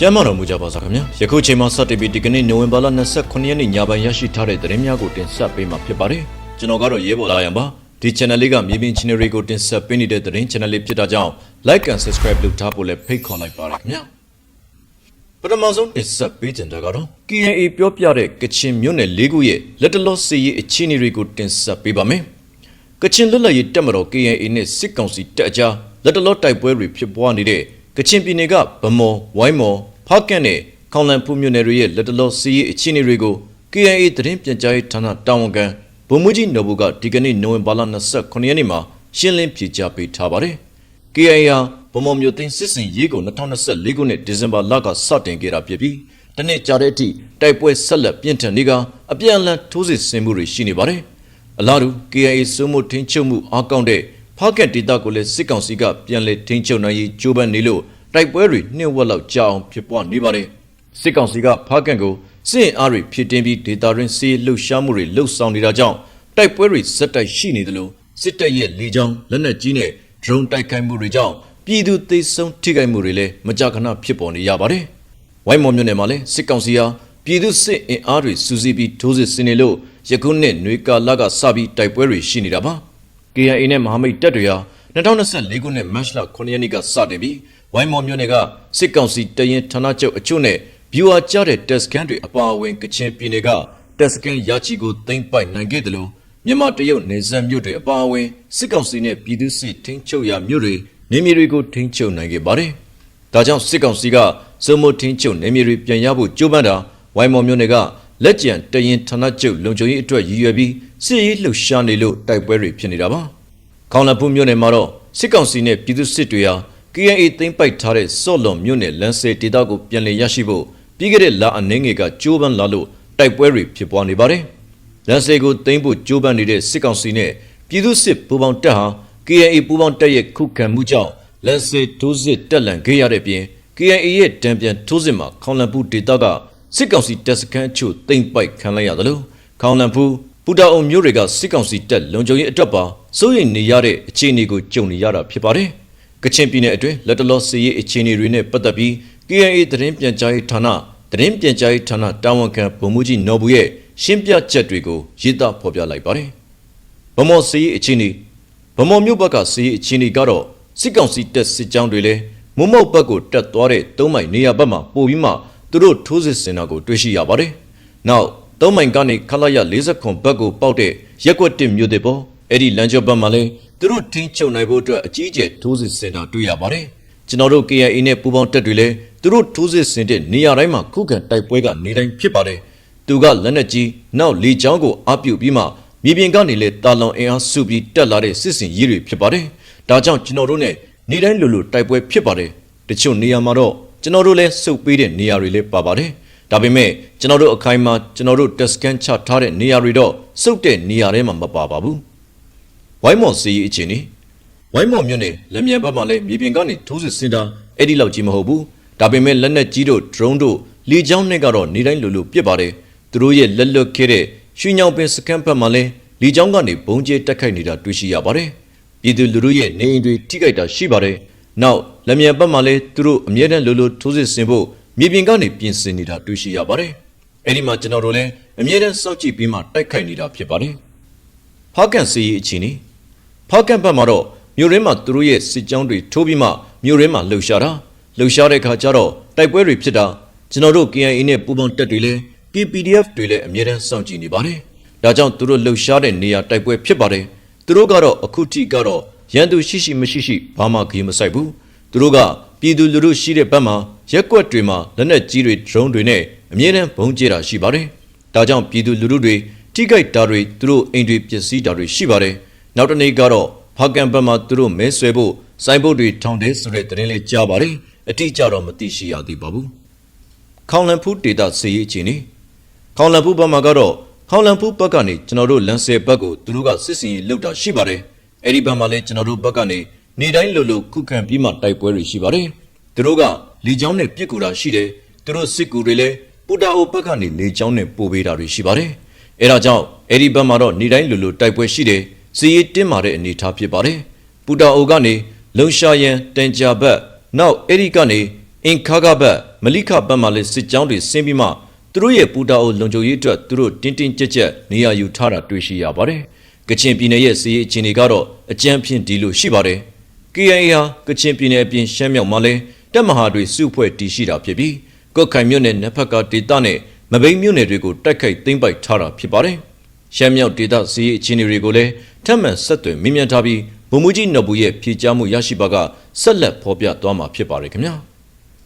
ကျမ်းမာတော်မူကြပါစားခင်ဗျာယခုချိန်မှာစတင်ပြီးဒီကနေ့နိုဝင်ဘာလ29ရက်နေ့ညပိုင်းရရှိထားတဲ့သတင်းများကိုတင်ဆက်ပေးမှာဖြစ်ပါတယ်ကျွန်တော်ကတော့ရဲဘော်လာရံပါဒီ channel လေးကမြေပြင် channel တွေကိုတင်ဆက်ပေးနေတဲ့သတင်း channel လေးဖြစ်တာကြောင့် like and subscribe လုပ်ထားဖို့လည်းဖိတ်ခေါ်လိုက်ပါတယ်ခင်ဗျာပထမဆုံးတင်ဆက်ပေးကြတာကတော့ KNA ပြောပြတဲ့ကချင်မြို့နယ်၄ခုရဲ့လက်တလောစီရေးအခြေအနေတွေကိုတင်ဆက်ပေးပါမယ်ကချင်လွတ်လပ်ရေးတပ်မတော် KNA နဲ့စစ်ကောင်စီတပ်အကြားလက်တလောတိုက်ပွဲတွေဖြစ်ပွားနေတဲ့ကချင်ပြည်နယ်ကဗမော်ဝိုင်းမော် ဖားကန့်နဲ့ခေါင်လန်ဖူးမြို့နယ်တွေရဲ့လက်တလောစီရေးအခြေအနေတွေကို KNA သတင်းပြန်ကြားရေးဌာနတာဝန်ခံဗိုလ်မှူးကြီးနော်ဘူကဒီကနေ့နိုဝင်ဘာလ29ရက်နေ့မှာရှင်းလင်းပြေကြားပေးထားပါတယ်။ KNA ဟာဗမော်မြို့သိမ်းစစ်စင်ရေးကို2024ခုနှစ်ဒီဇင်ဘာလကစတင်ခဲ့တာဖြစ်ပြီးတနေ့ကြာတဲ့အထိတိုက်ပွဲဆက်လက်ပြင်းထန်နေကအပြန်အလှန်ထိုးစစ်ဆင်မှုတွေရှိနေပါတယ်။အလားတူ KNA စိုးမိုးထင်းချုပ်မှုအားကောင်းတဲ့ဖားကက်ဒေတာကိုလည်းစစ်ကောင်စီကပြန်လည်ထင်းချုပ်နိုင်ရေးကြိုးပမ်းနေလို့ တိုက်ပွဲတွေနှိမ့်ဝက်လောက်ကြာအောင်ဖြစ်ပွားနေပါတယ်။စစ်ကောင်စီကဖားကက်ကိုစစ်အင်အားတွေဖြစ်တင်ပြီးဒေတာရင်းစီးလှုပ်ရှားမှုတွေလှုပ်ဆောင်နေတာကြောင့်တိုက်ပွဲတွေဇက်တိုက်ရှိနေသလိုစစ်တပ်ရဲ့လေကြောင်းလက်နက်ကြီးနဲ့ drone တိုက်ခိုက်မှုတွေကြောင့်ပြည်သူသေဆုံးထိခိုက်မှုတွေလည်းမကြာခဏဖြစ်ပေါ်နေရပါတယ်။ဝိုင်းမော်မြို့နယ်မှာလည်းစစ်ကောင်စီဟာပြည်သူစစ်အင်အားတွေစူးစီးပြီးထိုးစစ်ဆင်နေလို့ယခုနှစ်နွေကာလကစပြီးတိုက်ပွဲတွေရှိနေတာပါ။ KIA နဲ့မဟာမိတ်တပ်တွေဟာ2024ခုနှစ်မတ်လ9ရက်နေ့ကစတင်ပြီး ဝိုင်းမော်မြို့နယ်ကစစ်ကောင်စီတရင်ဌာနချုပ်အချို့နဲ့ဗျူဟာကျတဲ့တက်စကန်တွေအပါအဝင်ကချင်ပြည်နယ်ကတက်စကန်ရာချီကိုသိမ်းပိုက်နိုင်ခဲ့တယ်လို့မြန်မာတရုတ်နယ်စပ်မြို့တွေအပါအဝင်စစ်ကောင်စီနဲ့ပြည်သူစစ်ထိန်းချုပ်ရာမြို့တွေနေမြေတွေကိုထိန်းချုပ်နိုင်ခဲ့ပါတယ်။ဒါကြောင့်စစ်ကောင်စီကစုံမထင်းချုပ်နေမြေတွေပြန်ရဖို့ကြိုးပမ်းတာဝိုင်းမော်မြို့နယ်ကလက်ကျန်တရင်ဌာနချုပ်လုံခြုံရေးအတွက်ရည်ရွယ်ပြီးစစ်ရေးလှုပ်ရှားနေလို့တိုက်ပွဲတွေဖြစ်နေတာပါ။ခေါင်လန်ဖူးမြို့နယ်မှာတော့စစ်ကောင်စီနဲ့ပြည်သူစစ်တွေဟာ KNA သိမ်းပိုက်ထားတဲ့စော့လွန်မြို့နယ်လမ်းစေဒေသကိုပြန်လည်ရရှိဖို့ပြီးခဲ့တဲ့လအနှင်းငယ်ကကြိုးပမ်းလာလို့တိုက်ပွဲတွေဖြစ်ပွားနေပါတယ်။လမ်းစေကိုသိမ်းဖို့ကြိုးပမ်းနေတဲ့စစ်ကောင်စီနဲ့ပြည်သူစစ်ပူးပေါင်းတပ်ဟာ KNA ပူးပေါင်းတပ်ရဲ့ခုခံမှုကြောင့်လမ်းစေထိုးစစ်တက်လန်ခဲ့ရတဲ့ပြင် KNA ရဲ့တံပြန်ထိုးစစ်မှာခေါင်လန်ဖူးဒေသကစစ်ကောင်စီတပ်စခန်းချို့သိမ်းပိုက်ခံလိုက်ရတယ်လို့ခေါင်လန်ဖူးပူတာအုံမျိုးတွေကစစ်ကောင်စီတပ်လုံခြုံရေးအတွက်ပါစိုးရိမ်နေရတဲ့အခြေအနေကိုကြုံနေရတာဖြစ်ပါတယ်။ ကချင်ပြည်နယ်အတွင်းလက်တလောစီရေးအခြေအနေတွေနဲ့ပတ်သက်ပြီး KNA သတင်းပြန်ကြားရေးဌာနသတင်းပြန်ကြားရေးဌာနတာဝန်ခံဗိုလ်မှူးကြီးနော်ဘူးရဲ့ရှင်းပြချက်တွေကိုရေးသားဖော်ပြလိုက်ပါတယ်။ဗမော်စီရေးအခြေအနေဗမော်မြို့ဘက်ကစီရေးအခြေအနေကတော့စစ်ကောင်စီတပ်စစ်ကြောင်းတွေလည်းမုံမောက်ဘက်ကိုတက်သွားတဲ့သုံးမိုင်နေရာဘက်မှာပို့ပြီးမှသူတို့ထိုးစစ်ဆင်တာကိုတွေ့ရှိရပါတယ်။နောက်သုံးမိုင်ကနေခလာရ40ခွန်ဘက်ကိုပေါက်တဲ့ရက်ွက်တစ်မြို့တွေပေါ်အဲ့ဒီလမ်းကျောဘက်မှာလည်း သူတို့ထင်းချုပ်နိုင်ဖို့အတွက်အကြီးအကျယ်ထိုးစစ်ဆင်တာတွေ့ရပါတယ်။ကျွန်တော်တို့ KIA နဲ့ပူးပေါင်းတပ်တွေလည်းသူတို့ထိုးစစ်ဆင်တဲ့နေရာတိုင်းမှာခုခံတိုက်ပွဲကနေတိုင်းဖြစ်ပါတယ်။သူကလက်နက်ကြီးနောက်လေကြောင်းကိုအပြုတ်ပြီးမှမြေပြင်ကနေလေတာလွန်အင်အားစုပြီးတက်လာတဲ့စစ်စင်ရေးတွေဖြစ်ပါတယ်။ဒါကြောင့်ကျွန်တော်တို့ ਨੇ နေတိုင်းလိုလိုတိုက်ပွဲဖြစ်ပါတယ်။တချို့နေရာမှာတော့ကျွန်တော်တို့လည်းစုပ်ပေးတဲ့နေရာတွေလည်းပါပါတယ်။ဒါပေမဲ့ကျွန်တော်တို့အခိုင်အမာကျွန်တော်တို့တက်စကန်ချထားတဲ့နေရာတွေတော့စုပ်တဲ့နေရာထဲမှာမပါပါဘူး။ ဝိုင်းမော်စီအခြေအနေဝိုင်းမော်မြို့နယ်လက်မြန်ဘက်မှာလည်းမြေပြင်ကနေထိုးစစ်ဆင်တာအဲ့ဒီလောက်ကြီးမဟုတ်ဘူး။ဒါပေမဲ့လက်နက်ကြီးတို့ drone တို့လေကြောင်းနဲ့ကတော့နေတိုင်းလိုလိုပြစ်ပါတယ်။သူတို့ရဲ့လက်လွတ်ခဲ့တဲ့ရွှေညောင်ပင်စကန်ဘက်မှာလည်းလေကြောင်းကနေဘုံကျဲတက်ခိုက်နေတာတွေ့ရှိရပါတယ်။ပြည်သူလူထုရဲ့နေအိမ်တွေထိခိုက်တာရှိပါတယ်။နောက်လက်မြန်ဘက်မှာလည်းသူတို့အမြဲတမ်းလိုလိုထိုးစစ်ဆင်ဖို့မြေပြင်ကနေပြင်ဆင်နေတာတွေ့ရှိရပါတယ်။အဲဒီမှာကျွန်တော်တို့လည်းအမြဲတမ်းစောင့်ကြည့်ပြီးမှတိုက်ခိုက်နေတာဖြစ်ပါတယ်။ဖားကန်စီရေးအခြေအနေ ဖားကန်ဘက်မှာတော့မြို့ရင်းမှာသူတို့ရဲ့စစ်ကြောင်းတွေထိုးပြီးမှမြို့ရင်းမှာလှုပ်ရှားတာလှုပ်ရှားတဲ့ခါကျတော့တိုက်ပွဲတွေဖြစ်တာကျွန်တော်တို့ KIA နဲ့ပူးပေါင်းတပ်တွေလည်း KPDF တွေလည်းအမြဲတမ်းစောင့်ကြည့်နေပါတယ်။ဒါကြောင့်သူတို့လှုပ်ရှားတဲ့နေရာတိုက်ပွဲဖြစ်ပါတယ်။သူတို့ကတော့အခုထိကတော့ရန်သူရှိရှိမရှိရှိဘာမှကြီးမဆိုင်ဘူး။သူတို့ကပြည်သူလူထုရှိတဲ့ဘက်မှာရက်ကွက်တွေမှာလက်နက်ကြီးတွေ drone တွေနဲ့အမြဲတမ်းဘုံကျဲတာရှိပါတယ်။ဒါကြောင့်ပြည်သူလူထုတွေထိခိုက်တာတွေသူတို့အိမ်တွေပျက်စီးတာတွေရှိပါတယ်။ နောက်တစ်နေ့ကတော့ဖာကန်ဘက်မှာသူတို့မဲဆွဲဖို့စိုင်းဘုတ်တွေထောင်တယ်ဆိုတဲ့သတင်းလေးကြားပါတယ်။အတိအကျတော့မသိရှိရသေးပါဘူး။ခေါင်လန်ဖူးဒေတာစီရေးချင်းနေခေါင်လန်ဖူးဘက်မှာကတော့ခေါင်လန်ဖူးဘက်ကနေကျွန်တော်တို့လန်ဆယ်ဘက်ကိုသူတို့ကစစ်စင်ရေးလှုပ်တာရှိပါတယ်။အဲ့ဒီဘက်မှာလည်းကျွန်တော်တို့ဘက်ကနေနေတိုင်းလိုလိုခုခံပြီးမှတိုက်ပွဲတွေရှိပါတယ်။သူတို့ကလေကြောင်းနဲ့ပြစ်ကူတာရှိတယ်။သူတို့စစ်ကူတွေလည်းပူတာအိုဘက်ကနေလေကြောင်းနဲ့ပို့ပေးတာတွေရှိပါတယ်။အဲဒါကြောင့်အဲ့ဒီဘက်မှာတော့နေတိုင်းလိုလိုတိုက်ပွဲရှိတယ်။ စီရေးတင်းမာတဲ့အနေအထားဖြစ်ပါတယ်။ပူတာအိုကနေလုံရှာယန်တန်ကြာဘက်နောက်အဲ့ဒီကနေအင်ခါကဘက်မလိခဘက်မှလည်းစစ်ကြောင်းတွေဆင်းပြီးမှသူတို့ရဲ့ပူတာအိုလုံခြုံရေးအတွက်သူတို့တင်းတင်းကြပ်ကြပ်နေရာယူထားတာတွေ့ရှိရပါတယ်။ကချင်ပြည်နယ်ရဲ့စီးရေးအခြေအနေကတော့အကြမ်းဖျင်းဒီလိုရှိပါတယ်။ KIA ဟာကချင်ပြည်နယ်အပြင်ရှမ်းမြောက်မှာလည်းတပ်မဟာတွေစုဖွဲ့တည်ရှိတာဖြစ်ပြီးကော့ခိုင်မြို့နယ်နဖက်ကဒေသနဲ့မဘိမ်းမြို့နယ်တွေကိုတိုက်ခိုက်သိမ်းပိုက်ထားတာဖြစ်ပါတယ်။ရှမ်းမြောက်ဒေသစီးရေးအခြေအနေတွေကိုလည်း ထပ်မံဆက်သွယ်မြင်မြန်ထားပြီးဗိုလ်မှူးကြီးနော်ဘူးရဲ့ဖြေကြားမှုရရှိပါကဆက်လက်ဖော်ပြသွားမှာဖြစ်ပါတယ်ခင်ဗျာ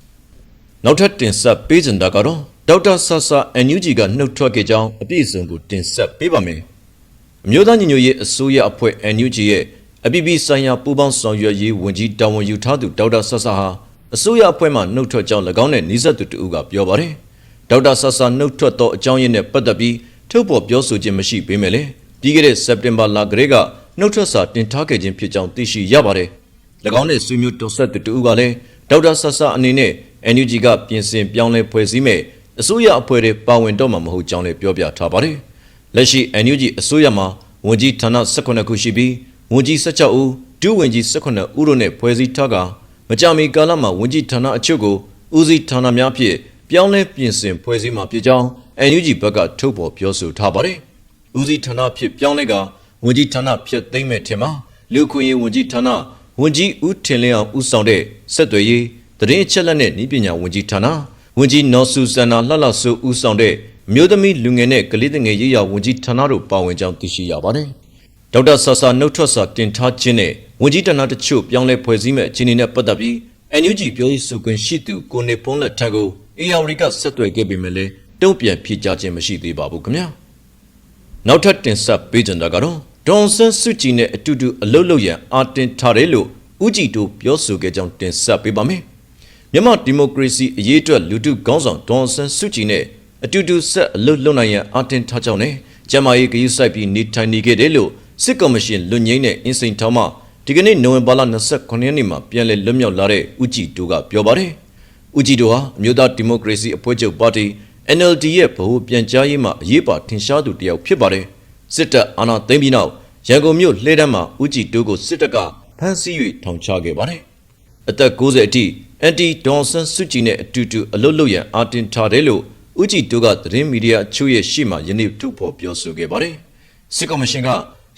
။နောက်ထပ်တင်ဆက်ပေးကြတာကတော့ဒေါက်တာဆာဆာ NUG ကနှုတ်ထွက်ခဲ့ကြောင်းအပြည့်အစုံကိုတင်ဆက်ပေးပါမယ်။အမျိုးသားညီညွတ်ရေးအစိုးရအဖွဲ့ NUG ရဲ့အပြည်ပြည်ဆိုင်ရာပူးပေါင်းဆောင်ရွက်ရေးဝန်ကြီးတာဝန်ယူထားသူဒေါက်တာဆာဆာဟာအစိုးရအဖွဲ့မှနှုတ်ထွက်ကြောင်း၎င်းနဲ့နှိစက်သူတူကပြောပါတယ်။ဒေါက်တာဆာဆာနှုတ်ထွက်သောအကြောင်းရင်းနဲ့ပတ်သက်ပြီးထုတ်ဖော်ပြောဆိုခြင်းမရှိပေမဲ့လည်း ပြီးခဲ့တဲ့စက်တင်ဘာလကလေးကနှုတ်ထွက်စာတင်ထားခဲ့ခြင်းဖြစ်ကြောင်းသိရှိရပါတယ်။၎င်းနဲ့ဆွေမျိုးတော်ဆက်သူတူကလည်းဒေါက်တာဆာဆာအနေနဲ့ NUG ကပြင်ဆင်ပြောင်းလဲဖွဲ့စည်းမဲ့အစိုးရအဖွဲ့တွေပါဝင်တော့မှာမဟုတ်ကြောင်းလည်းပြောပြထားပါတယ်။လက်ရှိ NUG အစိုးရမှာဝန်ကြီးဌာန18ခုရှိပြီးဝန်ကြီး16ဦးဒုဝန်ကြီး18ဦးတို့နဲ့ဖွဲ့စည်းထားကမကြမီကာလမှာဝန်ကြီးဌာနအချို့ကိုဦးစီးဌာနများဖြင့်ပြောင်းလဲပြင်ဆင်ဖွဲ့စည်းမှာဖြစ်ကြောင်း NUG ဘက်ကထုတ်ဖော်ပြောဆိုထားပါတယ်။ ဦးစီးဌာနဖြစ်ပြောင်းလဲကဝန်ကြီးဌာနဖြစ်သိမ့်မဲ့ထင်မှာလူခွင့်ရေးဝန်ကြီးဌာနဝန်ကြီးဦးထင်လင်းအောင်ဦးဆောင်တဲ့ဆက်သွယ်ရေးသတင်းအချက်အလက်နဲ့ဤပညာဝန်ကြီးဌာနဝန်ကြီးနော်ဆူဆန်နာလှလှဆူဦးဆောင်တဲ့မြို့သမီးလူငယ်နဲ့ကလေးငယ်ရေးရာဝန်ကြီးဌာနတို့ပါဝင်ကြောင်းသိရှိရပါတယ်။ဒေါက်တာဆာဆာနှုတ်ထွက်စာတင်ထားခြင်းနဲ့ဝန်ကြီးဌာနတချို့ပြောင်းလဲဖွဲ့စည်းမဲ့အခြေအနေနဲ့ပတ်သက်ပြီး NUG ပြောရေးဆိုခွင့်ရှိသူကိုနေဖုံးလက်ထက်ကို AR ကဆက်သွယ်ခဲ့ပေမဲ့လည်းတုံ့ပြန်ဖြေကြားခြင်းမရှိသေးပါဘူးခင်ဗျာ။ နောက်ထပ်တင်ဆက်ပေးကြတာကတော့ဒေါန်ဆန်းစုကြည်နဲ့အတူတူအလုတ်လုတ်ရန်အာတင်ထားတယ်လို့ဦးကြည်တို့ပြောဆိုခဲ့ကြောင်းတင်ဆက်ပေးပါမယ်။မြန်မာဒီမိုကရေစီအရေးအတွက်လူထုခေါင်းဆောင်ဒေါန်ဆန်းစုကြည်နဲ့အတူတူဆက်အလုတ်လုတ်နိုင်ရန်အာတင်ထားကြောင်းနဲ့ကျမကြီးဂရုစိုက်ပြီးနေထိုင်နေခဲ့တယ်လို့စစ်ကော်မရှင်လွတ်ငင်းတဲ့အင်းစိန်ထောင်းမှဒီကနေ့နိုဝင်ဘာလ29ရက်နေ့မှာပြန်လည်လွတ်မြောက်လာတဲ့ဦးကြည်တို့ကပြောပါတယ်။ဦးကြည်တို့ဟာအမျိုးသားဒီမိုကရေစီအဖွဲ့ချုပ်ပါတီ NLD ရဲ့ဗဟိုပြန်ကြားရေးမှအရေးပါထင်ရှားသူတစ်ယောက်ဖြစ်ပါတယ်။စစ်တပ်အာဏာသိမ်းပြီးနောက်ရန်ကုန်မြို့လှဲတန်းမှာဦးကြည်တို့ကိုစစ်တပ်ကဖမ်းဆီး၍ထောင်ချခဲ့ပါတယ်။အသက်60အထိအန်တီဒေါန်ဆန်စုကြည်နဲ့အတူတူအလွတ်လွတ်ရန်အာတင်ထားတယ်လို့ဦးကြည်တို့ကသတင်းမီဒီယာအချို့ရဲ့ရှေ့မှာယနေ့ထုတ်ဖော်ပြောဆိုခဲ့ပါတယ်။စစ်ကော်မရှင်က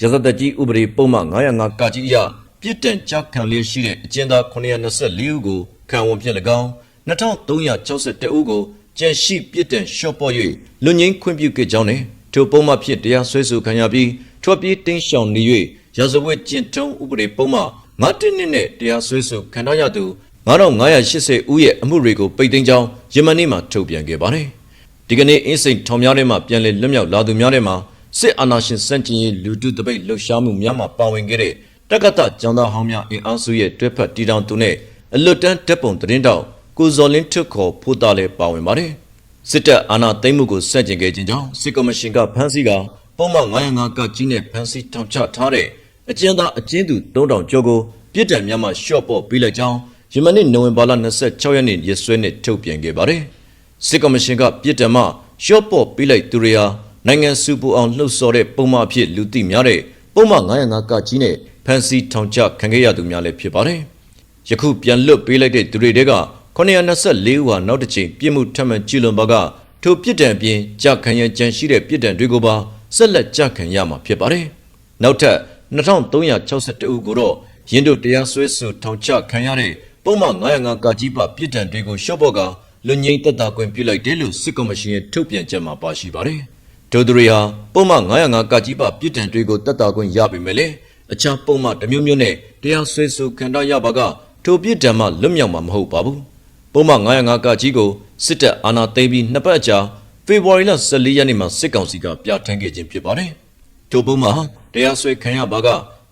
ရသသက်ကြီးဥပဒေပုံမှန်905ကကြီးအရပြစ်ဒဏ်ကြခံလျက်ရှိတဲ့အကျဉ်းသား924ဦးကိုခံဝန်ဖြင့်၎င်း2361ဦးကို ကြန့်ရှိပြစ်ဒဏ်လျှော့ပေါ့၍လွတ်ငင်းခွင့်ပြုခဲ့ကြောင်းနဲ့ထိုပုံမှန်ဖြင့်တရားစွဲဆိုခံရပြီးထွက်ပြေးတင်းရှောင်နေ၍ရာဇဝတ်ကျင့်ထုံးဥပဒေပုံမှန်9နှစ်နဲ့တရားစွဲဆိုခံရသူ9580ဦးရဲ့အမှုတွေကိုပိတ်သိမ်းကြောင်းယမန်နေ့မှာထုတ်ပြန်ခဲ့ပါတယ်။ဒီကနေ့အင်းစိန်ထောင်များထဲမှာပြန်လည်လွတ်မြောက်လာသူများထဲမှာစစ်အာဏာရှင်စန့်ကျင်ရေးလူထုတပိတ်လှုပ်ရှားမှုများမှာပါဝင်ခဲ့တဲ့တက္ကသကျောင်းသားဟောင်းများအင်အားစုရဲ့တွဲဖက်တီတောင်သူနဲ့အလွတ်တန်းတပ်ပုံသတင်းတောက် ကိုဇော်လင်းထွတ်ခေါ်ဖို့တာလည်းပါဝင်ပါတယ်။စစ်တပ်အာဏာသိမ်းမှုကိုစန့်ကျင်ခဲ့ခြင်းကြောင့်စစ်ကော်မရှင်ကဖမ်းဆီးကပုံမှန်905ကကြီးနဲ့ဖမ်းဆီးထောင်ချထားတဲ့အကျဉ်းသားအကျဉ်းသူ3000ကျော်ကိုပြစ်ဒဏ်များမှရှော့ပေါ့ပေးလိုက်ကြောင်းယမနေ့နိုဝင်ဘာလ26ရက်နေ့ရက်စွဲနဲ့ထုတ်ပြန်ခဲ့ပါတယ်။စစ်ကော်မရှင်ကပြစ်ဒဏ်မှရှော့ပေါ့ပေးလိုက်သူတွေဟာနိုင်ငံစုပူအောင်လှုပ်ဆော်တဲ့ပုံမှန်အဖြစ်လူသိများတဲ့ပုံမှန်905ကကြီးနဲ့ဖန်စီထောင်ချခံခဲ့ရသူများလည်းဖြစ်ပါတယ်။ယခုပြန်လွတ်ပေးလိုက်တဲ့သူတွေတဲက 924ဦးဟာနောက်တစ်ချိန်ပြစ်မှုထပ်မံကျူးလွန်ပါကထိုပြစ်ဒဏ်ပြင်ကြခံရကြံရှိတဲ့ပြစ်ဒဏ်တွေကိုပါဆက်လက်ကြခံရမှာဖြစ်ပါတယ်။နောက်ထပ်2362ဦးကိုတော့ရင်းတို့တရားစွဲဆိုထောင်ချခံရတဲ့ပုံမှန်905ကကြီးပါပြစ်ဒဏ်တွေကိုရှော့ဘော့ကလွန်ငိမ့်သက်သာခွင့်ပြုလိုက်တယ်လို့စစ်ကော်မရှင်ရဲ့ထုတ်ပြန်ချက်မှာပါရှိပါတယ်။ဒိုဒရီဟာပုံမှန်905ကကြီးပါပြစ်ဒဏ်တွေကိုသက်သာခွင့်ရပေမဲ့လည်းအခြားပုံမှန်တစ်မျိုးမျိုးနဲ့တရားစွဲဆိုခံရပါကထိုပြစ်ဒဏ်မှလွတ်မြောက်မှာမဟုတ်ပါဘူး။ ပုံမှန်905ကကြီးကိုစစ်တပ်အာဏာသိမ်းပြီးနှစ်ပတ်အကြာဖေဖော်ဝါရီလ14ရက်နေ့မှာစစ်ကောင်စီကပြဋ္ဌာန်းခဲ့ခြင်းဖြစ်ပါတယ်။ထိုပုံမှန်တရားစွဲခံရပါက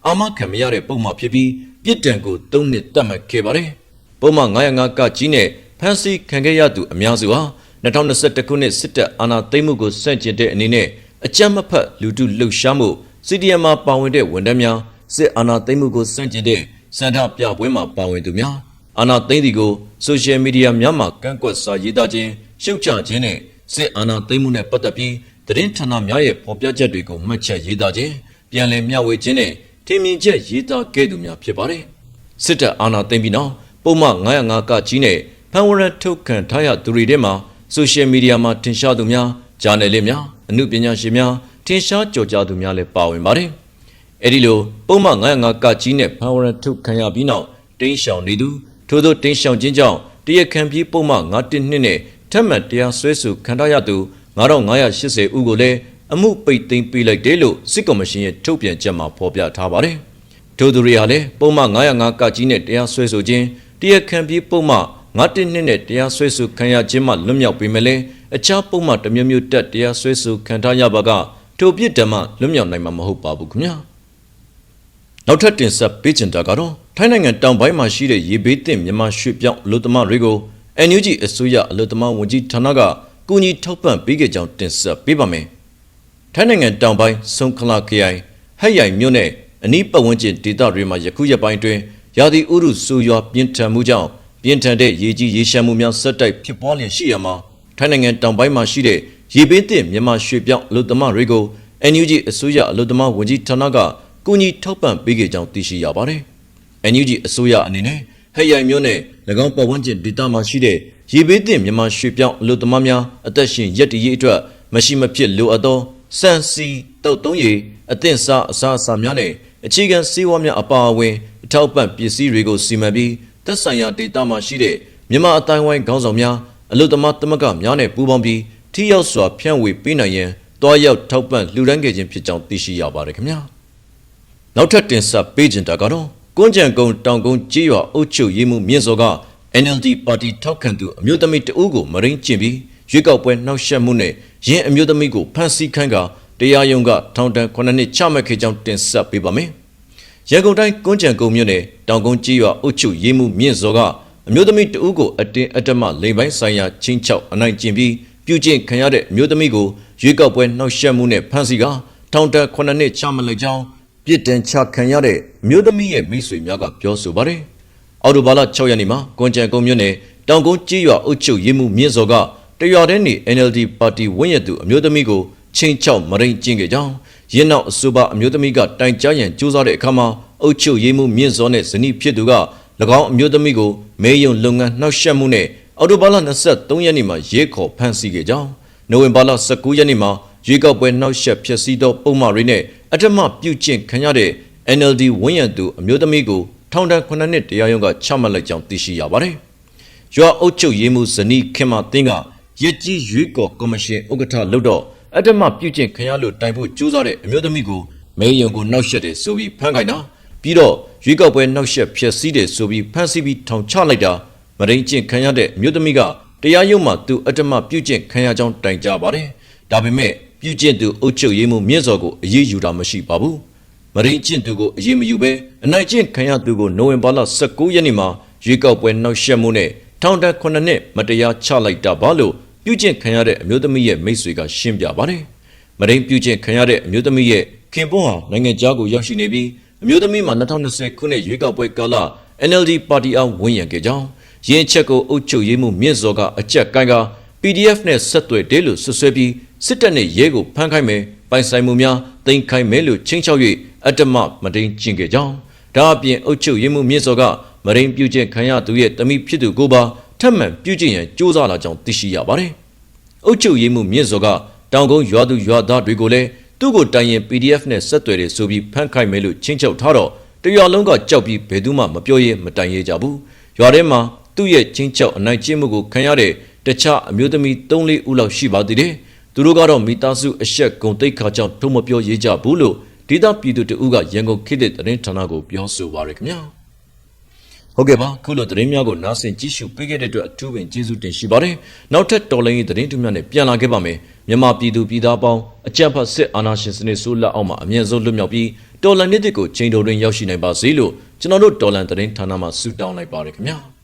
အာမခံမရတဲ့ပုံမှန်ဖြစ်ပြီးပြစ်ဒဏ်ကို၃နှစ်တတ်မှတ်ခဲ့ပါတယ်။ပုံမှန်905ကကြီးနဲ့ဖမ်းဆီးခံခဲ့ရသူအများစုဟာ2021ခုနှစ်စစ်တပ်အာဏာသိမ်းမှုကိုစန့်ကျင်တဲ့အနေနဲ့အကြမ်းမဖက်လူထုလှုပ်ရှားမှု CDM မှာပါဝင်တဲ့ဝန်ထမ်းများစစ်အာဏာသိမ်းမှုကိုစန့်ကျင်တဲ့စန္ဒပြပွဲမှာပါဝင်သူများ အာဏာသိမ်းသည်ကိုဆိုရှယ်မီဒီယာများမှာကန့်ကွက်စာရေးသားခြင်းရှုတ်ချခြင်းနဲ့စစ်အာဏာသိမ်းမှုနဲ့ပတ်သက်ပြီးသတင်းဌာနများရဲ့ဖော်ပြချက်တွေကိုမှတ်ချက်ရေးသားခြင်းပြန်လည်မျှဝေခြင်းနဲ့ထင်မြင်ချက်ရေးသားခဲ့သူများဖြစ်ပါတယ်စစ်တပ်အာဏာသိမ်းပြီးနောက်ပုံမှန်905ကကြီးနဲ့ဖန်ဝရန်ထုတ်ခံထားရသူတွေထဲမှာဆိုရှယ်မီဒီယာမှာထင်ရှားသူများဂျာနယ်လစ်များအမှုပညာရှင်များထင်ရှားကြော်ကြားသူများလည်းပါဝင်ပါတယ်။အဲဒီလိုပုံမှန်905ကကြီးနဲ့ဖန်ဝရန်ထုတ်ခံရပြီးနောက်တင်းရှောင်နေသူ ထို့သောတင်းရှောင်ခြင်းကြောင့်တရခံပြီးပုံမှန်912နဲ့ထပ်မံတရားစွဲဆိုခံထားရသူ9580ဦးကိုလည်းအမှုပိတ်သိမ်းပေးလိုက်တယ်လို့စစ်ကော်မရှင်ရဲ့ထုတ်ပြန်ချက်မှာဖော်ပြထားပါတယ်။ထို့သူတွေဟာလည်းပုံမှန်905ကကြီးနဲ့တရားစွဲဆိုခြင်းတရားခံပြီးပုံမှန်912နဲ့တရားစွဲဆိုခံရခြင်းမှလွတ်မြောက်ပေမဲ့လည်းအခြားပုံမှန်တစ်မျိုးမျိုးတက်တရားစွဲဆိုခံထားရပါကထိုပြစ်ဒဏ်မှလွတ်မြောက်နိုင်မှာမဟုတ်ပါဘူးခင်ဗျာ။နောက်ထပ်တင်ဆက်ပေးချင်တာကတော့ထိုင်းနိုင်ငံတောင်ပိုင်းမှာရှိတဲ့ရေဘေးသင့်မြန်မာရွှေပြောင်းလူသမားတွေကို NUG အစိုးရအလူသမားဝန်ကြီးဌာနကကူညီထောက်ပံ့ပေးခဲ့ကြောင်းတင်ဆက်ပေးပါမယ်။ထိုင်းနိုင်ငံတောင်ပိုင်းဆုံခလာခရိုင်ဟက်ရိုင်မြို့နယ်အနီးပတ်ဝန်းကျင်ဒေသတွေမှာယခုရက်ပိုင်းတွင်ရာသီဥတုဆိုးရွားပြင်းထန်မှုကြောင့်ပြင်းထန်တဲ့ရေကြီးရေရှမ်းမှုများဆက်တိုက်ဖြစ်ပွားလျက်ရှိရမှာထိုင်းနိုင်ငံတောင်ပိုင်းမှာရှိတဲ့ရေဘေးသင့်မြန်မာရွှေပြောင်းအလူသမားတွေကို NUG အစိုးရအလူသမားဝန်ကြီးဌာနကကူညီထောက်ပံ့ပေးခဲ့ကြောင်းသိရှိရပါတယ်။ NUG အစိုးရအနေနဲ့ဟဲ့ရိုင်မျိုးနဲ့၎င်းပတ်ဝန်းကျင်ဒေသမှာရှိတဲ့ရေဘေးသင့်မြန်မာရွှေပြောင်းအလို့သမားများအသက်ရှင်ရက်တည်ရေးအတွက်မရှိမဖြစ်လိုအပ်သောစံစီတုတ်သုံးရည်အသင့်စားအစားအစာများနဲ့အခြေခံစေဝါများအပါအဝင်အထောက်ပံ့ပစ္စည်းတွေကိုစီမံပြီးသက်ဆိုင်ရာဒေသမှာရှိတဲ့မြန်မာအတိုင်းဝိုင်းခေါင်းဆောင်များအလို့သမားသမဂ္ဂများနဲ့ပူးပေါင်းပြီးထိရောက်စွာဖြန့်ဝေပေးနိုင်ရန်တွားရောက်ထောက်ပံ့လှူဒန်းခဲ့ခြင်းဖြစ်ကြောင်းသိရှိရပါတယ်ခင်ဗျာနောက်ထပ်တင်ဆက်ပေးခြင်းတာကတော့ ကွန်းကြံကုန်းတောင်ကုန်းကြေးရွာအုပ်ချုပ်ရေးမှုမြင့်စော်က NLD ပါတီထောက်ခံသူအမျိုးသမီးတဦးကိုမရင်းကျင်ပြီးရွေးကောက်ပွဲနှောက်ယှက်မှုနဲ့ရင်းအမျိုးသမီးကိုဖမ်းဆီးခိုင်းကတရားရုံးကထောင်ဒဏ်9နှစ်ချမှတ်ခဲ့ကြောင်းတင်ဆက်ပေးပါမယ်။ရန်ကုန်တိုင်းကွန်းကြံကုန်းမြို့နယ်တောင်ကုန်းကြေးရွာအုပ်ချုပ်ရေးမှုမြင့်စော်ကအမျိုးသမီးတဦးကိုအတင်းအဓမ္မလိမ်ပိုင်းဆိုင်ရာချင်းချောက်အနိုင်ကျင့်ပြီးပြုကျင့်ခံရတဲ့အမျိုးသမီးကိုရွေးကောက်ပွဲနှောက်ယှက်မှုနဲ့ဖမ်းဆီးကထောင်ဒဏ်9နှစ်ချမှတ်လိုက်ကြောင်း ပြစ်ဒဏ်ချခံရတဲ့မြို့သမီးရဲ့မိတ်ဆွေများကပြောဆိုပါတယ်။အော်တိုဘာလ6ရက်နေ့မှာကွန်ကြံကုန်းမြို့နယ်တောင်ကုန်းကြီးရွာအုပ်ချုပ်ရေးမှုမြင့်စော်ကတရွာတဲ့နေ NLD ပါတီဝင်းရသူအမျိုးသမီးကိုချင်းချောက်မရိန်ကျင်းခဲ့ကြောင်းရင်းနောက်အဆိုပါအမျိုးသမီးကတိုင်ကြားရန်ကြိုးစားတဲ့အခါမှာအုပ်ချုပ်ရေးမှုမြင့်စော်နဲ့ဇနီးဖြစ်သူက၎င်းအမျိုးသမီးကိုမဲယုံလုပ်ငန်းနှောက်ယှက်မှုနဲ့အော်တိုဘာလ23ရက်နေ့မှာရဲခေါ်ဖမ်းဆီးခဲ့ကြောင်းနိုဝင်ဘာလ19ရက်နေ့မှာ ရွေးကောက်ပွဲနှောက်ယှက်ဖျက်ဆီးသောပုံမှန်တွေနဲ့အထက်မှပြုကျင့်ခံရတဲ့ NLD ဝင်းရံသူအမျိုးသမီးကိုထောင်ဒဏ်9နှစ်တရားရုံးကချမှတ်လိုက်ကြောင်းသိရှိရပါတယ်။ရွာအုပ်ချုပ်ရေးမှူးဇနီးခင်မသင်းကရက်ကြီးရွေးကော်ကော်မရှင်ဥက္ကဋ္ဌလုပ်တော့အထက်မှပြုကျင့်ခံရလို့တိုင်ဖို့ကြိုးစားတဲ့အမျိုးသမီးကိုမဲယုံကိုနှောက်ယှက်တယ်ဆိုပြီးဖမ်းခိုင်းတာပြီးတော့ရွေးကောက်ပွဲနှောက်ယှက်ဖျက်ဆီးတယ်ဆိုပြီးဖမ်းဆီးပြီးထောင်ချလိုက်တာမရင်းကျင့်ခံရတဲ့အမျိုးသမီးကတရားရုံးမှာသူအထက်မှပြုကျင့်ခံရကြောင်းတိုင်ကြားပါတယ်။ဒါပေမဲ့ ပြုကျင့်သူအုပ်ချုပ်ရေးမှူးမြင့်စော်ကိုအရေးယူတာမရှိပါဘူး။မရင်းကျင့်သူကိုအရေးမယူဘဲအနိုင်ကျင့်ခံရသူကိုနိုဝင်ဘာလ19ရက်နေ့မှာရွေးကောက်ပွဲနှောက်ယှက်မှုနဲ့ထောင်ဒဏ်9နှစ်မတရားချလိုက်တာပါလို့ပြုကျင့်ခံရတဲ့အမျိုးသမီးရဲ့မိတ်ဆွေကရှင်းပြပါတယ်။မရင်းပြုကျင့်ခံရတဲ့အမျိုးသမီးရဲ့ခင်ပွန်းဟာနိုင်ငံခြားကိုရောက်ရှိနေပြီးအမျိုးသမီးမှာ2020ခုနှစ်ရွေးကောက်ပွဲကာလ NLD ပါတီအောင်ဝင်ရခဲ့ကြောင်းရင်းချက်ကိုအုပ်ချုပ်ရေးမှုမြင့်စော်ကအကြက်ကိုင်းက PDF နဲ့ဆက်သွယ်တယ်လို့ဆွဆွဲပြီး စစ်တပ်နဲ့ရဲကိုဖမ်းခိုင်းမယ်ပိုင်ဆိုင်မှုများတင်ခိုင်းမယ်လို့ချင်းချောက်၍အတ္တမမတိန်ကျင်ခဲ့ကြောင်းဒါအပြင်အုပ်ချုပ်ရေးမှုမြင့်စော်ကမရင်းပြုကျင့်ခံရသူရဲ့တမိဖြစ်သူကိုပါထပ်မံပြုကျင့်ရန်ကြိုးစားလာကြောင်းသိရှိရပါတယ်။အုပ်ချုပ်ရေးမှုမြင့်စော်ကတောင်ကုန်းရွာသူရွာသားတွေကိုလည်းသူ့ကိုတိုင်ရင် PDF နဲ့ဆက်သွယ်တယ်ဆိုပြီးဖမ်းခိုင်းမယ်လို့ချင်းချောက်ထားတော့တရွာလုံးကကြောက်ပြီးဘယ်သူမှမပြောရဲမတိုင်ရဲကြဘူး။ရွာထဲမှာသူ့ရဲ့ချင်းချောက်အနိုင်ကျင့်မှုကိုခံရတဲ့တခြားအမျိုးသမီး၃-၄ဦးလောက်ရှိပါသေးတယ်။ သူတို့ကတော့မိသားစုအဆက်ဂုံတိတ်ခါကြောင့်ထုံမပြောရေးကြဘူးလို့ဒေသပြည်သူတဦးကရန်ကုန်ခေတ်တဲ့သတင်းဌာနကိုပြောဆိုပါရခင်ဗျာ။ဟုတ်ကဲ့ပါခုလိုသတင်းများကိုနားဆင်ကြည့်ရှုပေးခဲ့တဲ့အတွက်အထူးပင်ကျေးဇူးတင်ရှိပါတယ်။နောက်ထပ်တော်လိုင်းရေးသတင်းတွေများနဲ့ပြန်လာခဲ့ပါမယ်။မြန်မာပြည်သူပြည်သားပေါင်းအကြံဖတ်စစ်အာဏာရှင်စနစ်ဆိုးလက်အောက်မှာအမြင့်ဆုံးလွတ်မြောက်ပြီးတော်လန်နှစ်တွေကိုချိန်တော်တွင်ရောက်ရှိနိုင်ပါစေလို့ကျွန်တော်တို့တော်လန်သတင်းဌာနမှဆုတောင်းလိုက်ပါရခင်ဗျာ။